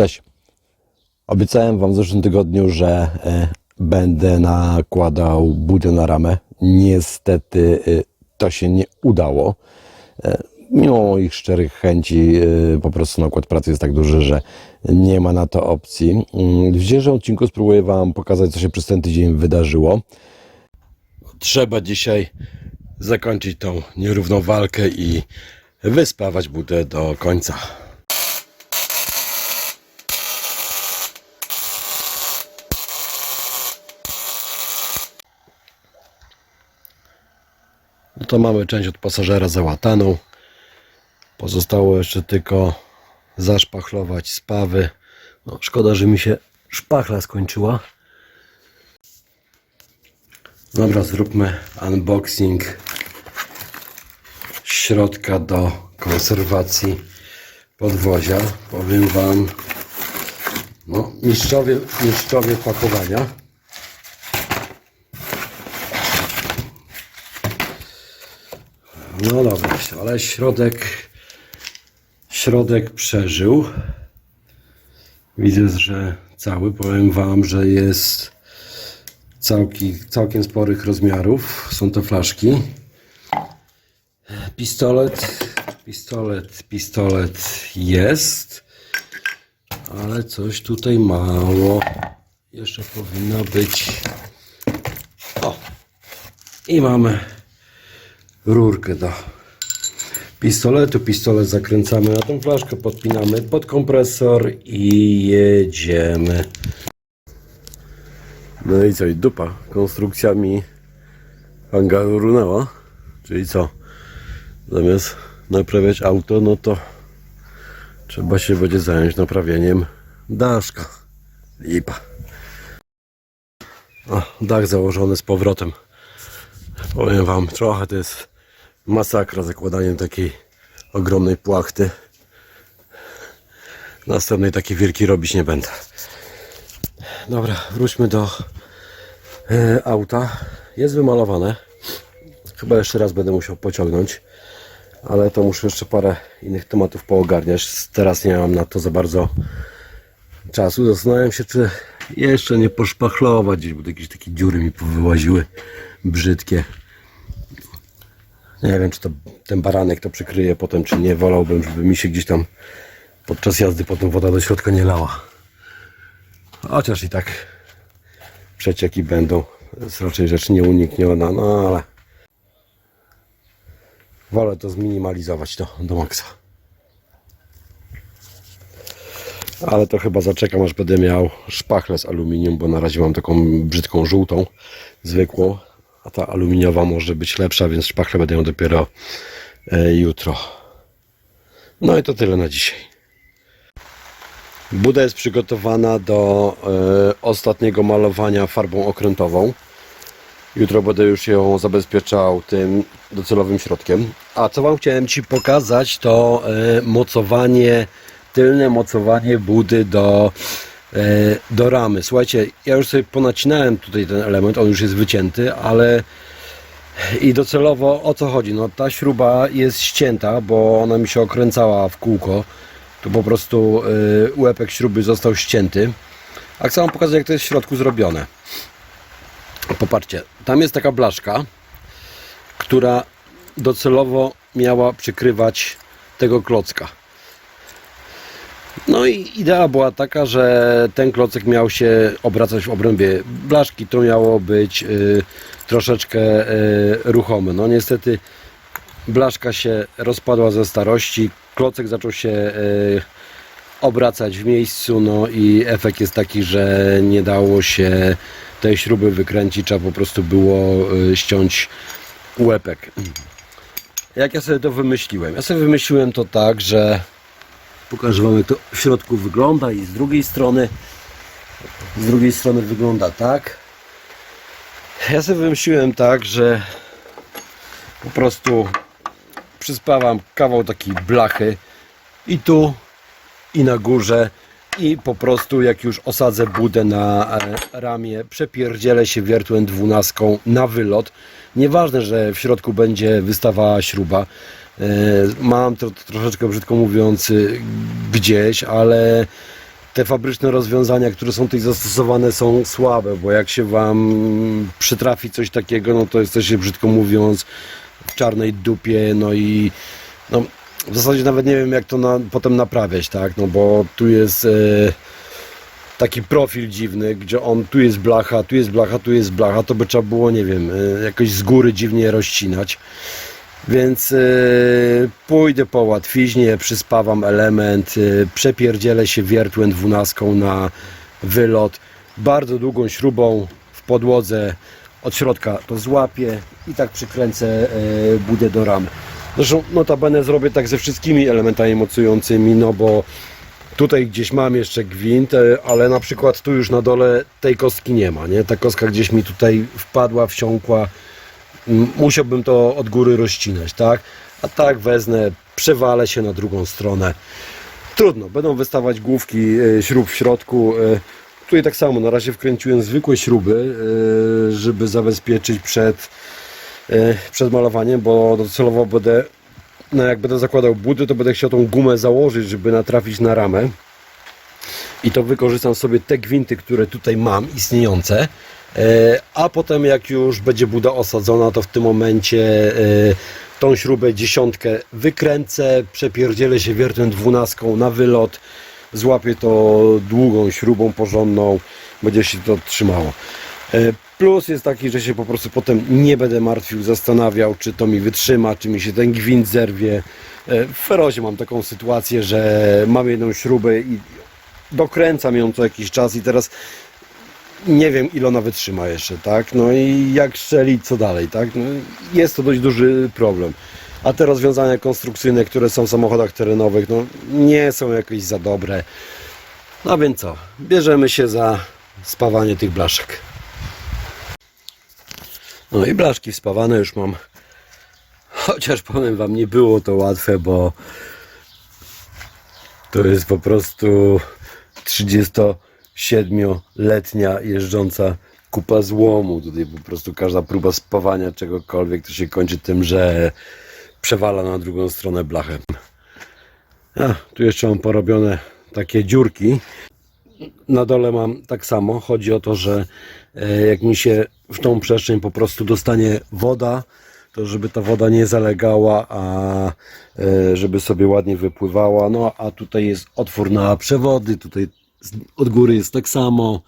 Cześć. Obiecałem Wam w zeszłym tygodniu, że e, będę nakładał budę na ramę. Niestety e, to się nie udało. E, mimo moich szczerych chęci, po prostu nakład pracy jest tak duży, że nie ma na to opcji. Mm, W dzisiejszym odcinku spróbuję Wam pokazać, co się przez ten tydzień wydarzyło. Trzeba dzisiaj zakończyć tą nierówną walkę i wyspawać budę do końca. No to mamy część od pasażera załataną. Pozostało jeszcze tylko zaszpachlować spawy. No, szkoda, że mi się szpachla skończyła. Dobra, zróbmy unboxing środka do konserwacji podwozia. Powiem Wam, no, mistrzowie, mistrzowie pakowania. No dobra, ale środek, środek przeżył. Widzę, że cały. Powiem Wam, że jest całki, całkiem sporych rozmiarów. Są to flaszki. Pistolet, pistolet, pistolet jest, ale coś tutaj mało. Jeszcze powinno być. O! I mamy rurkę do pistoletu. Pistolet zakręcamy na tą flaszkę, podpinamy pod kompresor i jedziemy. No i co, i dupa. Konstrukcja mi hangaru runęła. Czyli co? Zamiast naprawiać auto, no to trzeba się będzie zająć naprawieniem daszka. Lipa. O, dach założony z powrotem. Powiem wam, trochę to jest masakra zakładanie takiej ogromnej płachty. Następnej takiej wielkiej robić nie będę. Dobra, wróćmy do e, auta. Jest wymalowane. Chyba jeszcze raz będę musiał pociągnąć, ale to muszę jeszcze parę innych tematów poogarniać. Teraz nie mam na to za bardzo czasu. Zastanawiam się, czy jeszcze nie poszpachlować gdzieś, bo jakieś takie dziury mi wyłaziły brzydkie. Nie wiem, czy to ten baranek to przykryje potem, czy nie. Wolałbym, żeby mi się gdzieś tam podczas jazdy potem woda do środka nie lała. Chociaż i tak przecieki będą. Jest raczej rzecz nieunikniona, no ale wolę to zminimalizować do, do maksa. Ale to chyba zaczekam, aż będę miał szpachlę z aluminium, bo na razie mam taką brzydką żółtą, zwykłą, a ta aluminiowa może być lepsza, więc szpachlę będę ją dopiero e, jutro. No i to tyle na dzisiaj. Buda jest przygotowana do e, ostatniego malowania farbą okrętową. Jutro będę już ją zabezpieczał tym docelowym środkiem. A co Wam chciałem Ci pokazać, to e, mocowanie, tylne mocowanie budy do, do ramy. Słuchajcie, ja już sobie ponacinałem tutaj ten element, on już jest wycięty, ale i docelowo o co chodzi? No ta śruba jest ścięta, bo ona mi się okręcała w kółko. Tu po prostu y, łepek śruby został ścięty. A chcę Wam pokazać jak to jest w środku zrobione. Popatrzcie, tam jest taka blaszka, która docelowo miała przykrywać tego klocka. No i idea była taka, że ten klocek miał się obracać w obrębie blaszki, to miało być y, troszeczkę y, ruchome. No niestety blaszka się rozpadła ze starości, klocek zaczął się y, obracać w miejscu, no i efekt jest taki, że nie dało się tej śruby wykręcić, trzeba po prostu było y, ściąć łepek. Jak ja sobie to wymyśliłem? Ja sobie wymyśliłem to tak, że pokażę Wam jak to w środku wygląda i z drugiej strony z drugiej strony wygląda tak. Ja sobie wymyśliłem tak, że po prostu przyspawam kawał takiej blachy i tu i na górze i po prostu jak już osadzę budę na e, ramię, przepierdzielę się wiertłem dwunastką na wylot. Nieważne, że w środku będzie wystawała śruba. E, Mam to troszeczkę brzydko mówiąc y, gdzieś, ale te fabryczne rozwiązania, które są tutaj zastosowane są słabe, bo jak się Wam przytrafi coś takiego, no to jesteście brzydko mówiąc w czarnej dupie, no i no, w zasadzie nawet nie wiem jak to na, potem naprawiać, tak, no bo tu jest... E, taki profil dziwny, gdzie on tu jest blacha, tu jest blacha, tu jest blacha, to by trzeba było, nie wiem, y, jakoś z góry dziwnie rozcinać. Więc y, pójdę po łatwiźnie, przyspawam element, y, przepierdzielę się wiertłem dwunastką na wylot, bardzo długą śrubą w podłodze od środka to złapię i tak przykręcę y, budę do ramy. Zresztą notabene zrobię tak ze wszystkimi elementami mocującymi, no bo Tutaj gdzieś mam jeszcze gwint, ale na przykład tu już na dole tej kostki nie ma, nie? Ta kostka gdzieś mi tutaj wpadła, wsiąkła. Musiałbym to od góry rozcinać, tak? A tak wezmę, przewalę się na drugą stronę. Trudno, będą wystawać główki e, śrub w środku. e, Tutaj tak samo, na razie wkręciłem zwykłe śruby, e, żeby zabezpieczyć przed, przed malowaniem, bo docelowo będę no jak będę zakładał buty, to będę chciał tą gumę założyć, żeby natrafić na ramę. I to wykorzystam sobie te gwinty, które tutaj mam, istniejące. E, A potem jak już będzie buda osadzona, to w tym momencie e, tą śrubę dziesiątkę wykręcę, przepierdzielę się wiertłem dwunastką na wylot, złapię to długą śrubą porządną, będzie się to trzymało. E, Plus jest taki, że się po prostu potem nie będę martwił, zastanawiał, czy to mi wytrzyma, czy mi się ten gwint zerwie. W ferozie mam taką sytuację, że mam jedną śrubę i dokręcam ją co jakiś czas i teraz nie wiem ile ona wytrzyma jeszcze, tak? No i jak strzelić, co dalej, tak? No, jest to dość duży problem. A te rozwiązania konstrukcyjne, które są w samochodach terenowych, no nie są jakieś za dobre. No więc co? Bierzemy się za spawanie tych blaszek. No i blaszki spawane już mam. Chociaż powiem wam, nie było to łatwe, bo to jest po prostu 37-letnia jeżdżąca kupa złomu. Tutaj po prostu każda próba spawania czegokolwiek to się kończy tym, że przewala na drugą stronę blachę. A, tu jeszcze mam porobione takie dziurki. Na dole mam tak samo. Chodzi o to, że e, jak mi się w tą przestrzeń po prostu dostanie woda, to żeby ta woda nie zalegała, a e, żeby sobie ładnie wypływała. No a tutaj jest otwór na przewody, tutaj od góry jest tak samo,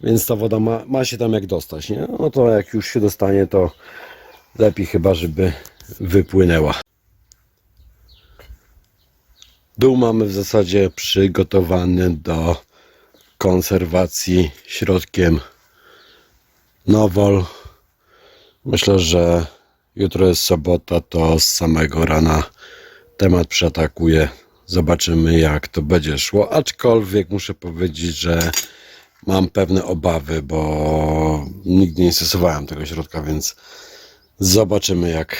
więc ta woda ma, ma się tam jak dostać, nie? No to jak już się dostanie, to lepiej chyba, żeby wypłynęła. Dół mamy w zasadzie przygotowany do konserwacji środkiem Nowol. Myślę, że jutro jest sobota, to z samego rana temat przeatakuje. Zobaczymy, jak to będzie szło. Aczkolwiek muszę powiedzieć, że mam pewne obawy, bo nigdy nie stosowałem tego środka, więc zobaczymy, jak,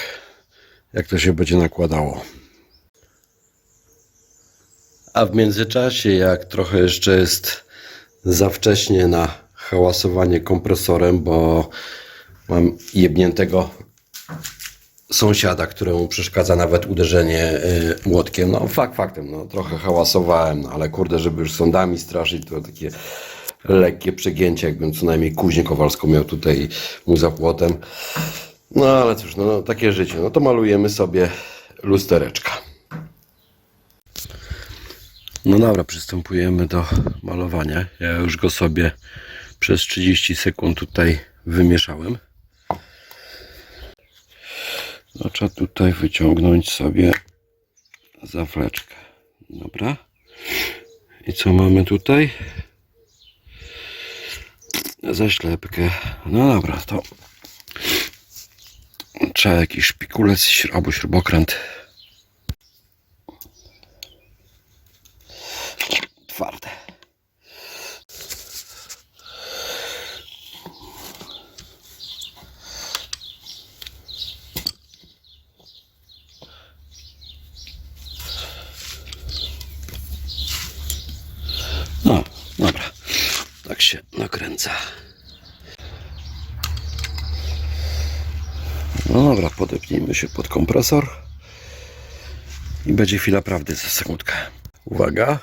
jak to się będzie nakładało. A w międzyczasie, jak trochę jeszcze jest za wcześnie na hałasowanie kompresorem, bo mam jebniętego sąsiada, któremu przeszkadza nawet uderzenie y, młotkiem. No fakt faktem, no trochę hałasowałem, no, ale kurde, żeby już sądami straszyć, to takie lekkie przegięcie, jakbym co najmniej kuźnię kowalską miał tutaj mu za płotem. No ale cóż, no, no takie życie. No to malujemy sobie lustereczka. No dobra, przystępujemy do malowania. Ja już go sobie przez 30 sekund tutaj wymieszałem. Trzeba tutaj wyciągnąć sobie zawleczkę. Dobra. I co mamy tutaj? Zaślepkę. No dobra, to trzeba jakiś szpikulec albo śrubokręt. Twarde. No, dobra. Tak się nakręca. No dobra, podepnijmy się pod kompresor. I będzie chwila prawdy za sekundkę. Uwaga.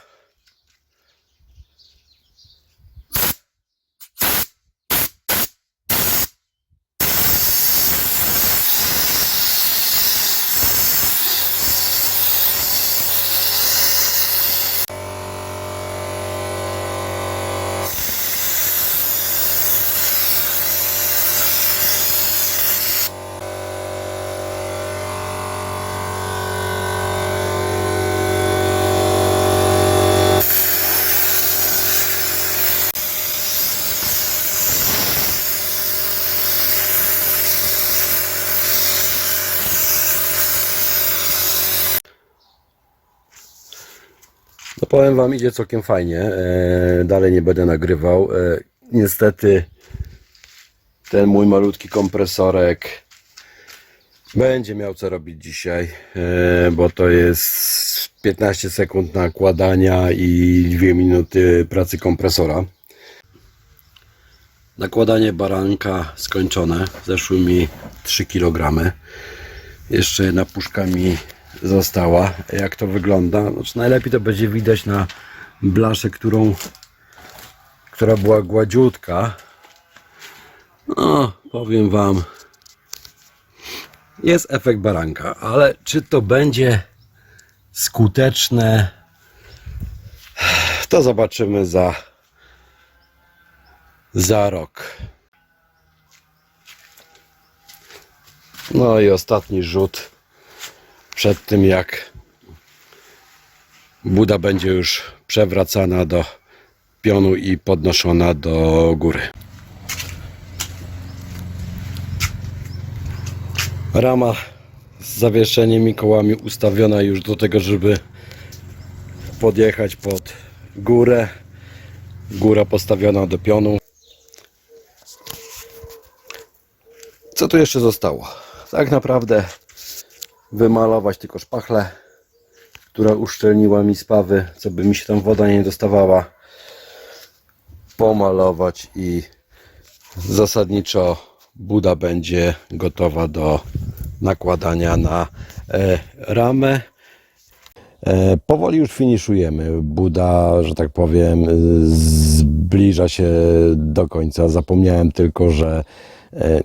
Powiem Wam, idzie całkiem fajnie. E, dalej nie będę nagrywał. E, niestety ten mój malutki kompresorek będzie miał co robić dzisiaj, e, bo to jest 15 sekund nakładania i 2 minuty pracy kompresora. Nakładanie baranka skończone. Zeszły mi 3 kg. Jeszcze jedna puszka mi została. Jak to wygląda? Znaczy najlepiej to będzie widać na blaszę, którą, która była gładziutka. No, powiem Wam, jest efekt baranka, ale czy to będzie skuteczne, to zobaczymy za, za rok. No i ostatni rzut przed tym jak Buda będzie już przewracana do pionu i podnoszona do góry. Rama z zawieszeniem i kołami ustawiona już do tego, żeby podjechać pod górę. Góra postawiona do pionu. Co tu jeszcze zostało? Tak naprawdę wymalować tylko szpachlę, która uszczelniła mi spawy, co by mi się tam woda nie dostawała. Pomalować i zasadniczo buda będzie gotowa do nakładania na e, ramę. E, powoli już finiszujemy. Buda, że tak powiem, zbliża się do końca. Zapomniałem tylko, że e,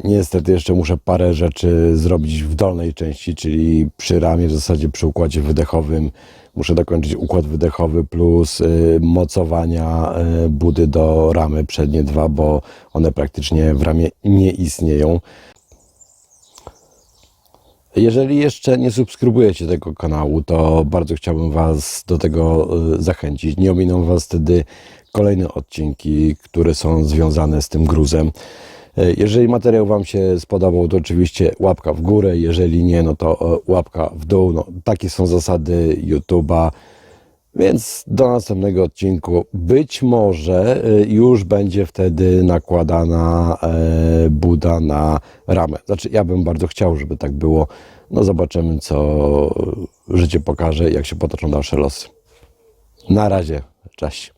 niestety jeszcze muszę parę rzeczy zrobić w dolnej części, czyli przy ramie, w zasadzie przy układzie wydechowym. Muszę dokończyć układ wydechowy plus y, mocowania y, budy do ramy przednie dwa, bo one praktycznie w ramie nie istnieją. Jeżeli jeszcze nie subskrybujecie tego kanału, to bardzo chciałbym Was do tego zachęcić. Nie ominą Was wtedy kolejne odcinki, które są związane z tym gruzem. Y, Jeżeli materiał Wam się spodobał, to oczywiście łapka w górę. Jeżeli nie, no to y, łapka w dół. No, takie są zasady YouTube'a. Więc do następnego odcinku być może y, już będzie wtedy nakładana e, buda na ramę. Znaczy, ja bym bardzo chciał, żeby tak było. No zobaczymy, co życie pokaże, jak się potoczą dalsze losy. Na razie, cześć.